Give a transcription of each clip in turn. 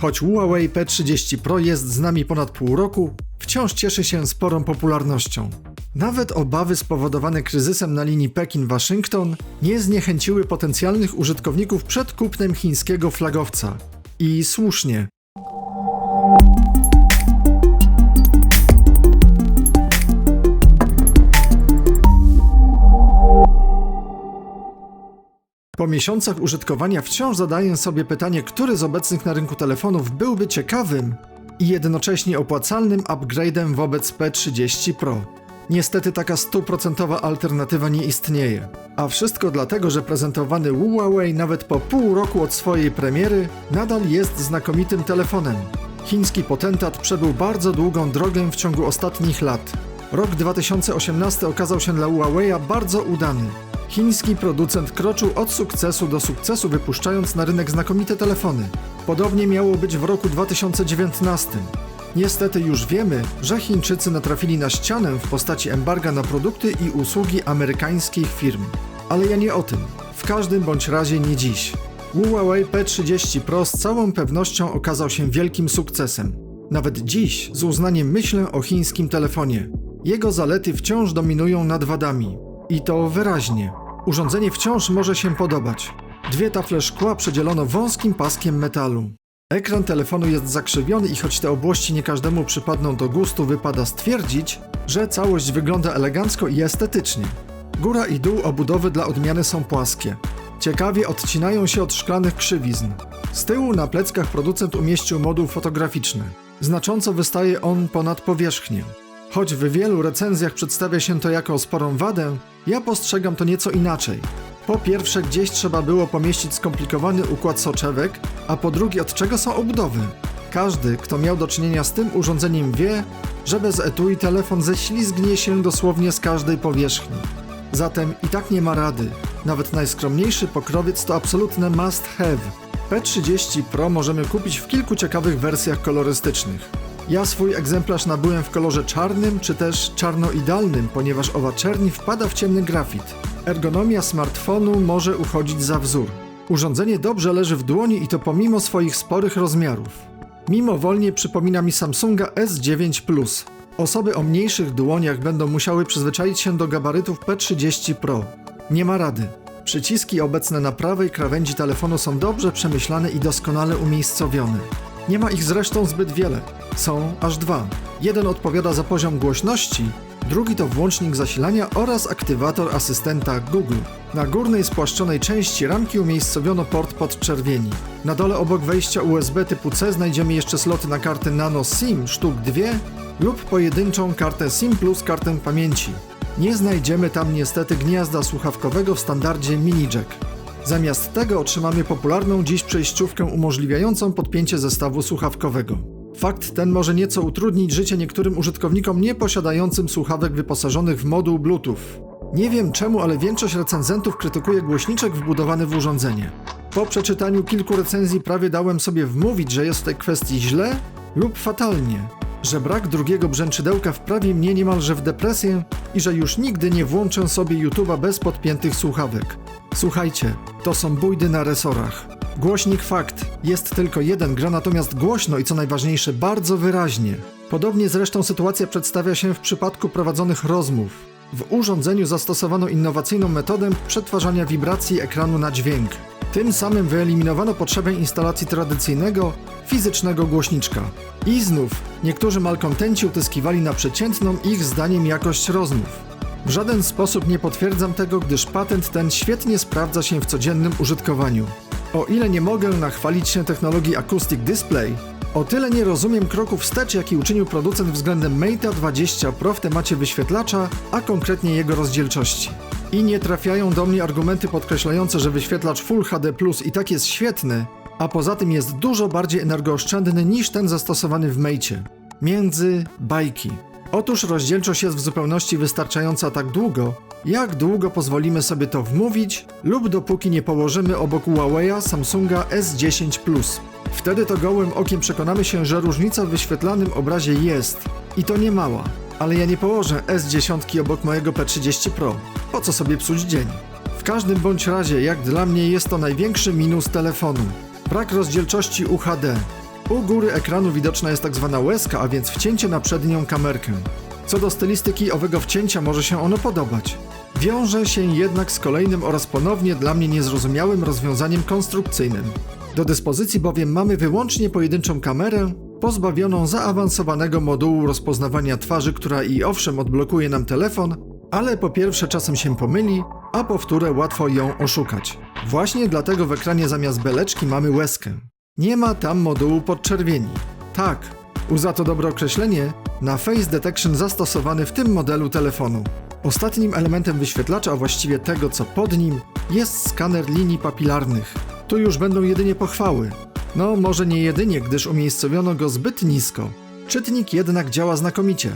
Choć Huawei P30 Pro jest z nami ponad pół roku, wciąż cieszy się sporą popularnością. Nawet obawy spowodowane kryzysem na linii Pekin-Waszyngton nie zniechęciły potencjalnych użytkowników przed kupnem chińskiego flagowca. I słusznie. Po miesiącach użytkowania wciąż zadaję sobie pytanie, który z obecnych na rynku telefonów byłby ciekawym i jednocześnie opłacalnym upgrade'em wobec P30 Pro. Niestety taka stuprocentowa alternatywa nie istnieje. A wszystko dlatego, że prezentowany Huawei nawet po pół roku od swojej premiery nadal jest znakomitym telefonem. Chiński potentat przebył bardzo długą drogę w ciągu ostatnich lat. Rok 2018 okazał się dla Huawei'a bardzo udany. Chiński producent kroczył od sukcesu do sukcesu, wypuszczając na rynek znakomite telefony. Podobnie miało być w roku 2019. Niestety już wiemy, że Chińczycy natrafili na ścianę w postaci embarga na produkty i usługi amerykańskich firm. Ale ja nie o tym. W każdym bądź razie nie dziś. Huawei P30 Pro z całą pewnością okazał się wielkim sukcesem. Nawet dziś z uznaniem myślę o chińskim telefonie. Jego zalety wciąż dominują nad wadami. I to wyraźnie. Urządzenie wciąż może się podobać. Dwie tafle szkła przedzielono wąskim paskiem metalu. Ekran telefonu jest zakrzywiony i choć te obłości nie każdemu przypadną do gustu, wypada stwierdzić, że całość wygląda elegancko i estetycznie. Góra i dół obudowy dla odmiany są płaskie. Ciekawie odcinają się od szklanych krzywizn. Z tyłu na pleckach producent umieścił moduł fotograficzny. Znacząco wystaje on ponad powierzchnię. Choć w wielu recenzjach przedstawia się to jako sporą wadę, ja postrzegam to nieco inaczej. Po pierwsze, gdzieś trzeba było pomieścić skomplikowany układ soczewek, a po drugie, od czego są obudowy. Każdy, kto miał do czynienia z tym urządzeniem wie, że bez etui telefon ześlizgnie się dosłownie z każdej powierzchni. Zatem i tak nie ma rady. Nawet najskromniejszy pokrowiec to absolutne must have. P30 Pro możemy kupić w kilku ciekawych wersjach kolorystycznych. Ja swój egzemplarz nabyłem w kolorze czarnym czy też czarnoidalnym, ponieważ owa czerni wpada w ciemny grafit. Ergonomia smartfonu może uchodzić za wzór. Urządzenie dobrze leży w dłoni i to pomimo swoich sporych rozmiarów. Mimowolnie przypomina mi Samsunga S9 Plus. Osoby o mniejszych dłoniach będą musiały przyzwyczaić się do gabarytów P30 Pro. Nie ma rady. Przyciski obecne na prawej krawędzi telefonu są dobrze przemyślane i doskonale umiejscowione. Nie ma ich zresztą zbyt wiele. Są aż dwa. Jeden odpowiada za poziom głośności, drugi to włącznik zasilania oraz aktywator asystenta Google. Na górnej spłaszczonej części ramki umiejscowiono port podczerwieni. Na dole obok wejścia USB typu C znajdziemy jeszcze sloty na karty Nano SIM sztuk 2 lub pojedynczą kartę SIM plus kartę pamięci. Nie znajdziemy tam niestety gniazda słuchawkowego w standardzie mini jack. Zamiast tego otrzymamy popularną dziś przejściówkę umożliwiającą podpięcie zestawu słuchawkowego. Fakt ten może nieco utrudnić życie niektórym użytkownikom nieposiadającym słuchawek wyposażonych w moduł Bluetooth. Nie wiem czemu, ale większość recenzentów krytykuje głośniczek wbudowany w urządzenie. Po przeczytaniu kilku recenzji prawie dałem sobie wmówić, że jest w tej kwestii źle lub fatalnie, że brak drugiego brzęczydełka wprawi mnie niemalże w depresję i że już nigdy nie włączę sobie YouTube'a bez podpiętych słuchawek. Słuchajcie, to są bójdy na resorach. Głośnik fakt, jest tylko jeden, gra natomiast głośno i co najważniejsze, bardzo wyraźnie. Podobnie zresztą sytuacja przedstawia się w przypadku prowadzonych rozmów. W urządzeniu zastosowano innowacyjną metodę przetwarzania wibracji ekranu na dźwięk. Tym samym wyeliminowano potrzebę instalacji tradycyjnego, fizycznego głośniczka. I znów, niektórzy malkontenci utyskiwali na przeciętną ich zdaniem jakość rozmów. W żaden sposób nie potwierdzam tego, gdyż patent ten świetnie sprawdza się w codziennym użytkowaniu. O ile nie mogę nachwalić się technologii Acoustic Display, o tyle nie rozumiem kroków wstecz, jaki uczynił producent względem Mate'a 20 Pro w temacie wyświetlacza, a konkretnie jego rozdzielczości. I nie trafiają do mnie argumenty podkreślające, że wyświetlacz Full HD Plus i tak jest świetny, a poza tym jest dużo bardziej energooszczędny niż ten zastosowany w Mate'cie. Między bajki. Otóż rozdzielczość jest w zupełności wystarczająca tak długo, jak długo pozwolimy sobie to wmówić lub dopóki nie położymy obok Huawei'a Samsunga S10 Plus. Wtedy to gołym okiem przekonamy się, że różnica w wyświetlanym obrazie jest i to nie mała. Ale ja nie położę S10 obok mojego P30 Pro. Po co sobie psuć dzień? W każdym bądź razie, jak dla mnie jest to największy minus telefonu. Brak rozdzielczości UHD. U góry ekranu widoczna jest tak zwana łezka, a więc wcięcie na przednią kamerkę. Co do stylistyki owego wcięcia może się ono podobać. Wiąże się jednak z kolejnym oraz ponownie dla mnie niezrozumiałym rozwiązaniem konstrukcyjnym. Do dyspozycji bowiem mamy wyłącznie pojedynczą kamerę, pozbawioną zaawansowanego modułu rozpoznawania twarzy, która i owszem odblokuje nam telefon, ale po pierwsze czasem się pomyli, a po wtóre łatwo ją oszukać. Właśnie dlatego w ekranie zamiast beleczki mamy łezkę. Nie ma tam modułu podczerwieni. Tak, uza to dobre określenie, na face detection zastosowany w tym modelu telefonu. Ostatnim elementem wyświetlacza, a właściwie tego co pod nim, jest skaner linii papilarnych. Tu już będą jedynie pochwały. No, może nie jedynie, gdyż umiejscowiono go zbyt nisko. Czytnik jednak działa znakomicie.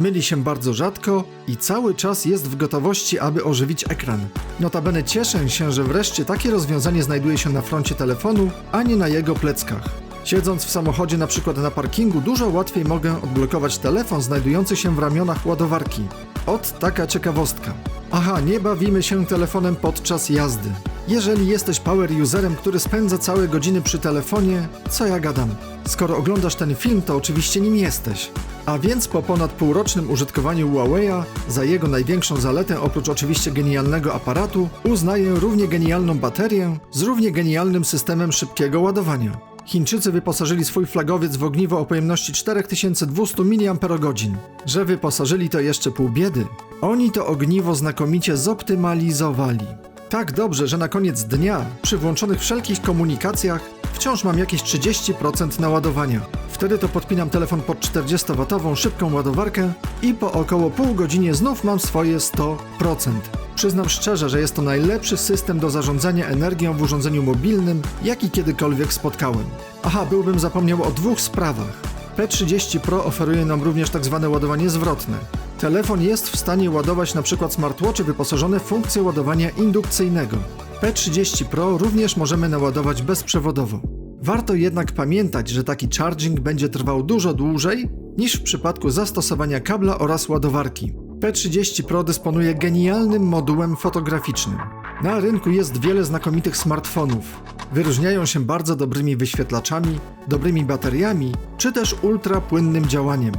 Myli się bardzo rzadko i cały czas jest w gotowości, aby ożywić ekran. Notabene cieszę się, że wreszcie takie rozwiązanie znajduje się na froncie telefonu, a nie na jego pleckach. Siedząc w samochodzie na przykład na parkingu, dużo łatwiej mogę odblokować telefon znajdujący się w ramionach ładowarki. Ot taka ciekawostka. Aha, nie bawimy się telefonem podczas jazdy. Jeżeli jesteś power userem, który spędza całe godziny przy telefonie, co ja gadam? Skoro oglądasz ten film, to oczywiście nim jesteś. A więc po ponad półrocznym użytkowaniu Huawei'a za jego największą zaletę, oprócz oczywiście genialnego aparatu, uznaję równie genialną baterię z równie genialnym systemem szybkiego ładowania. Chińczycy wyposażyli swój flagowiec w ogniwo o pojemności 4200 mAh. Że wyposażyli to jeszcze pół biedy. Oni to ogniwo znakomicie zoptymalizowali. Tak dobrze, że na koniec dnia, przy włączonych wszelkich komunikacjach, wciąż mam jakieś 30% naładowania. Wtedy to podpinam telefon pod 40W szybką ładowarkę i po około pół godzinie znów mam swoje 100%. Przyznam szczerze, że jest to najlepszy system do zarządzania energią w urządzeniu mobilnym, jaki kiedykolwiek spotkałem. Aha, byłbym zapomniał o dwóch sprawach. P30 Pro oferuje nam również tak zwane ładowanie zwrotne. Telefon jest w stanie ładować np. smartwatche wyposażone w funkcję ładowania indukcyjnego. P30 Pro również możemy naładować bezprzewodowo. Warto jednak pamiętać, że taki charging będzie trwał dużo dłużej niż w przypadku zastosowania kabla oraz ładowarki. P30 Pro dysponuje genialnym modułem fotograficznym. Na rynku jest wiele znakomitych smartfonów. Wyróżniają się bardzo dobrymi wyświetlaczami, dobrymi bateriami czy też ultrapłynnym działaniem.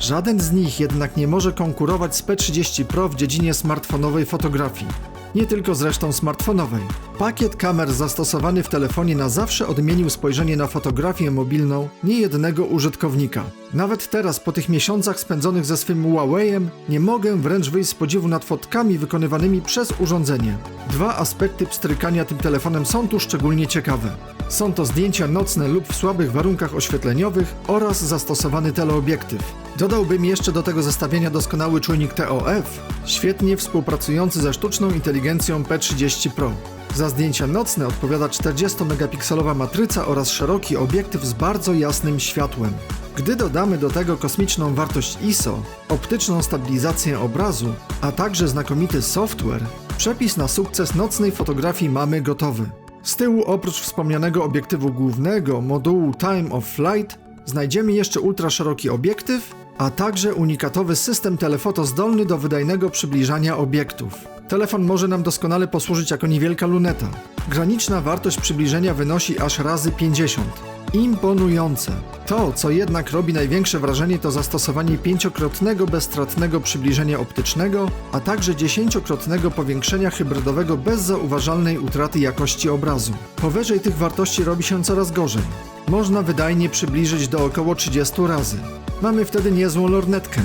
Żaden z nich jednak nie może konkurować z P30 Pro w dziedzinie smartfonowej fotografii. Nie tylko zresztą smartfonowej. Pakiet kamer zastosowany w telefonie na zawsze odmienił spojrzenie na fotografię mobilną niejednego użytkownika. Nawet teraz, po tych miesiącach spędzonych ze swym Huawei'em, nie mogę wręcz wyjść z podziwu nad fotkami wykonywanymi przez urządzenie. Dwa aspekty pstrykania tym telefonem są tu szczególnie ciekawe. Są to zdjęcia nocne lub w słabych warunkach oświetleniowych oraz zastosowany teleobiektyw. Dodałbym jeszcze do tego zestawienia doskonały czujnik TOF, świetnie współpracujący ze sztuczną inteligencją P30 Pro. Za zdjęcia nocne odpowiada 40-megapikselowa matryca oraz szeroki obiektyw z bardzo jasnym światłem. Gdy dodamy do tego kosmiczną wartość ISO, optyczną stabilizację obrazu, a także znakomity software, przepis na sukces nocnej fotografii mamy gotowy. Z tyłu oprócz wspomnianego obiektywu głównego, modułu Time of Flight, znajdziemy jeszcze ultraszeroki obiektyw, a także unikatowy system telefoto zdolny do wydajnego przybliżania obiektów. Telefon może nam doskonale posłużyć jako niewielka luneta. Graniczna wartość przybliżenia wynosi aż razy 50. Imponujące. To, co jednak robi największe wrażenie, to zastosowanie pięciokrotnego bezstratnego przybliżenia optycznego, a także dziesięciokrotnego powiększenia hybrydowego bez zauważalnej utraty jakości obrazu. Powyżej tych wartości robi się coraz gorzej. Można wydajnie przybliżyć do około 30 razy. Mamy wtedy niezłą lornetkę.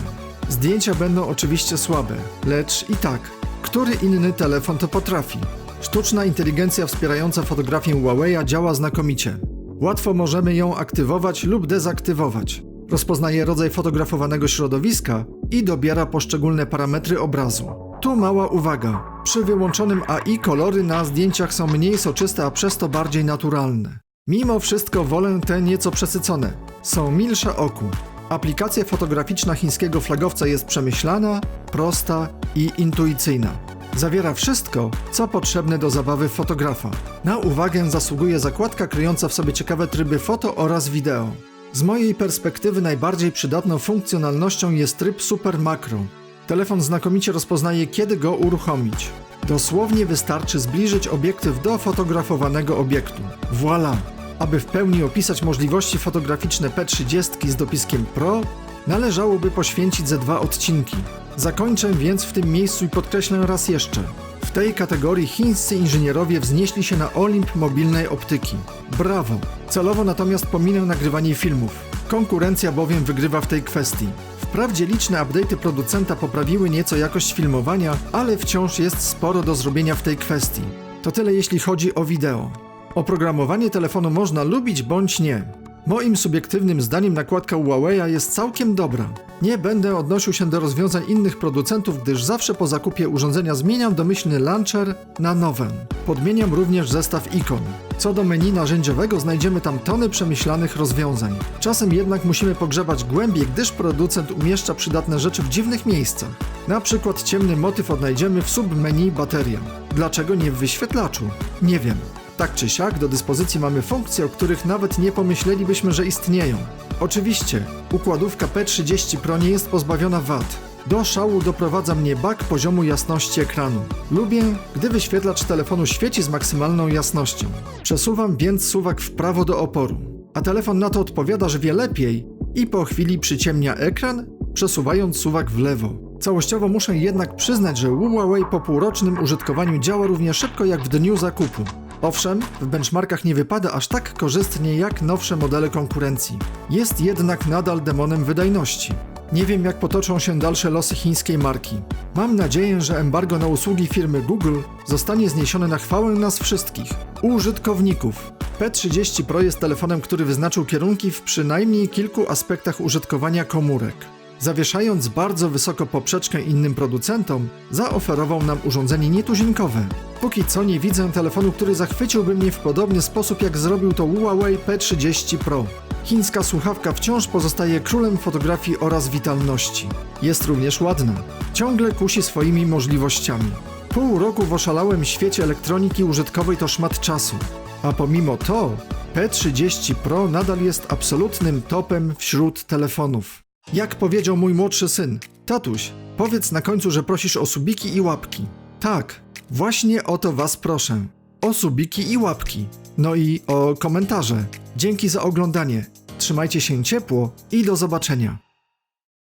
Zdjęcia będą oczywiście słabe, lecz i tak, który inny telefon to potrafi? Sztuczna inteligencja wspierająca fotografię Huawei'a działa znakomicie. Łatwo możemy ją aktywować lub dezaktywować. Rozpoznaje rodzaj fotografowanego środowiska i dobiera poszczególne parametry obrazu. Tu mała uwaga. Przy wyłączonym AI kolory na zdjęciach są mniej soczyste, a przez to bardziej naturalne. Mimo wszystko wolę te nieco przesycone. Są milsze oku. Aplikacja fotograficzna chińskiego flagowca jest przemyślana, prosta i intuicyjna. Zawiera wszystko, co potrzebne do zabawy fotografa. Na uwagę zasługuje zakładka kryjąca w sobie ciekawe tryby foto oraz wideo. Z mojej perspektywy najbardziej przydatną funkcjonalnością jest tryb Super Macro. Telefon znakomicie rozpoznaje, kiedy go uruchomić. Dosłownie wystarczy zbliżyć obiektyw do fotografowanego obiektu. Voilà! Aby w pełni opisać możliwości fotograficzne P30 z dopiskiem Pro, należałoby poświęcić ze dwa odcinki. Zakończę więc w tym miejscu i podkreślę raz jeszcze. W tej kategorii chińscy inżynierowie wznieśli się na Olimp mobilnej optyki. Brawo! Celowo natomiast pominę nagrywanie filmów. Konkurencja bowiem wygrywa w tej kwestii. Wprawdzie liczne update'y producenta poprawiły nieco jakość filmowania, ale wciąż jest sporo do zrobienia w tej kwestii. To tyle jeśli chodzi o wideo. Oprogramowanie telefonu można lubić bądź nie. Moim subiektywnym zdaniem nakładka Huawei'a jest całkiem dobra. Nie będę odnosił się do rozwiązań innych producentów, gdyż zawsze po zakupie urządzenia zmieniam domyślny launcher na nowe. Podmieniam również zestaw ikon. Co do menu narzędziowego znajdziemy tam tony przemyślanych rozwiązań. Czasem jednak musimy pogrzebać głębiej, gdyż producent umieszcza przydatne rzeczy w dziwnych miejscach. Na przykład ciemny motyw odnajdziemy w submenu bateria. Dlaczego nie w wyświetlaczu? Nie wiem. Tak czy siak, do dyspozycji mamy funkcje, o których nawet nie pomyślelibyśmy, że istnieją. Oczywiście, układówka P30 Pro nie jest pozbawiona wad. Do szału doprowadza mnie bak poziomu jasności ekranu. Lubię, gdy wyświetlacz telefonu świeci z maksymalną jasnością. Przesuwam więc suwak w prawo do oporu, a telefon na to odpowiada, że wie lepiej i po chwili przyciemnia ekran, przesuwając suwak w lewo. Całościowo muszę jednak przyznać, że Huawei po półrocznym użytkowaniu działa równie szybko jak w dniu zakupu. Owszem, w benchmarkach nie wypada aż tak korzystnie jak nowsze modele konkurencji. Jest jednak nadal demonem wydajności. Nie wiem, jak potoczą się dalsze losy chińskiej marki. Mam nadzieję, że embargo na usługi firmy Google zostanie zniesione na chwałę nas wszystkich, użytkowników. P30 Pro jest telefonem, który wyznaczył kierunki w przynajmniej kilku aspektach użytkowania komórek. Zawieszając bardzo wysoko poprzeczkę innym producentom, zaoferował nam urządzenie nietuzinkowe. Póki co nie widzę telefonu, który zachwyciłby mnie w podobny sposób jak zrobił to Huawei P30 Pro. Chińska słuchawka wciąż pozostaje królem fotografii oraz witalności. Jest również ładna. Ciągle kusi swoimi możliwościami. Pół roku w oszalałym świecie elektroniki użytkowej to szmat czasu. A pomimo to, P30 Pro nadal jest absolutnym topem wśród telefonów. Jak powiedział mój młodszy syn, tatuś, powiedz na końcu, że prosisz o subiki i łapki. Tak, właśnie o to was proszę. O subiki i łapki. No i o komentarze. Dzięki za oglądanie. Trzymajcie się ciepło i do zobaczenia.